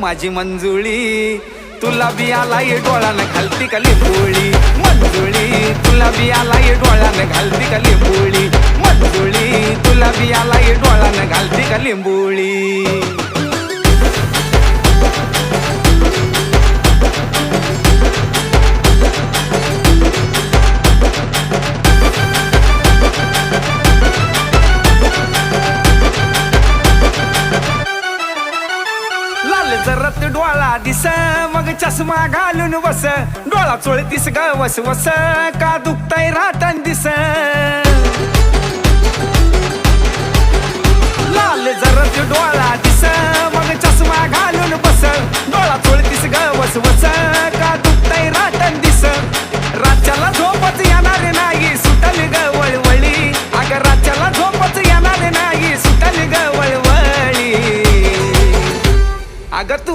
माझी मंजुळी? तुला बी आला ये डोळ्यानं घालती कली पोळी मंजुळी तुला बी आला ये डोळ्यानं घालती कली पोळी मंजुळी तुला बी आला ये डोळ्यानं घालती कली बोळी दिस मग चष्मा घालून बस. डोळा चोळतीस ग वस वस. का दुखतय राहतान दिस?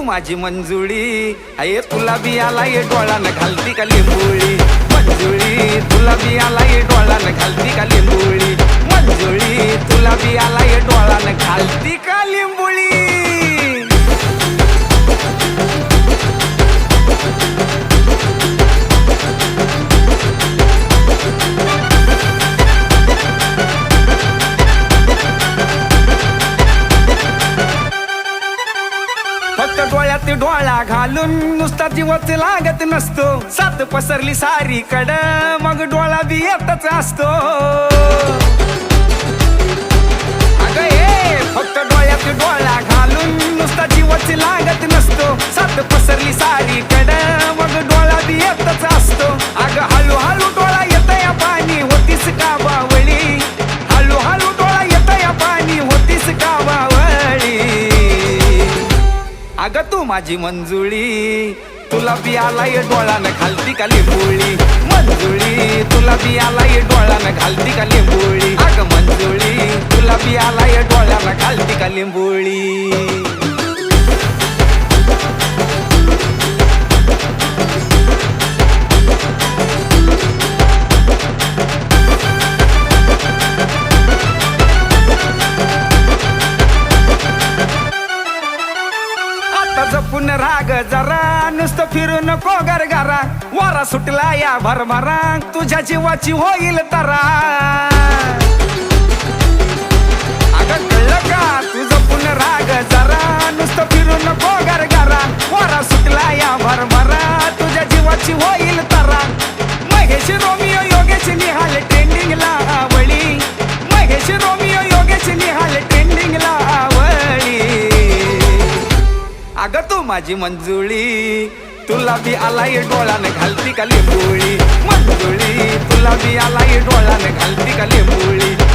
माझी मंजुळी. अये तुला बियाला आला ये डोळ्यानं घालती का लिंबुळी? मंजुळी तुला बियाला आला ये डोळ्यानं घालती का लिंबुळी? मंजुळी तुला बियाला घालून नुसता जीवच लागत नसतो. सात पसरली सारी कड मग डोळा बी येतच असतो. माझी मंजुळी. तुला बी आला ये डोळ्यानं घालती का लिंबोळी? मंजुळी तुला बी आला ये डोळ्यानं घालती का लिंबोळी? अग मंजुळी तुला बी आला ये डोळ्यानं घालती का लिंबोळी? नुसतं फिरू नको गरगारा वारा सुटला या भरभरा तुझ्या जीवाची होईल तरा. अगं कळलं का? तुझं पुनराग राग जरा. नुसतं फिरू नको गरगारा वारा सुटला या भरभरा. तुझ्या जीवाची होईल तरा. महेश रोमियो योगेश निहाल ट्रेंडिंगला माझी मंजुळी. तुला बी आलाय ये डोळ्यानं घालती का लिंबोळी? मंजुळी तुला बी आला ये डोळ्यानं घालती का लिंबोळी?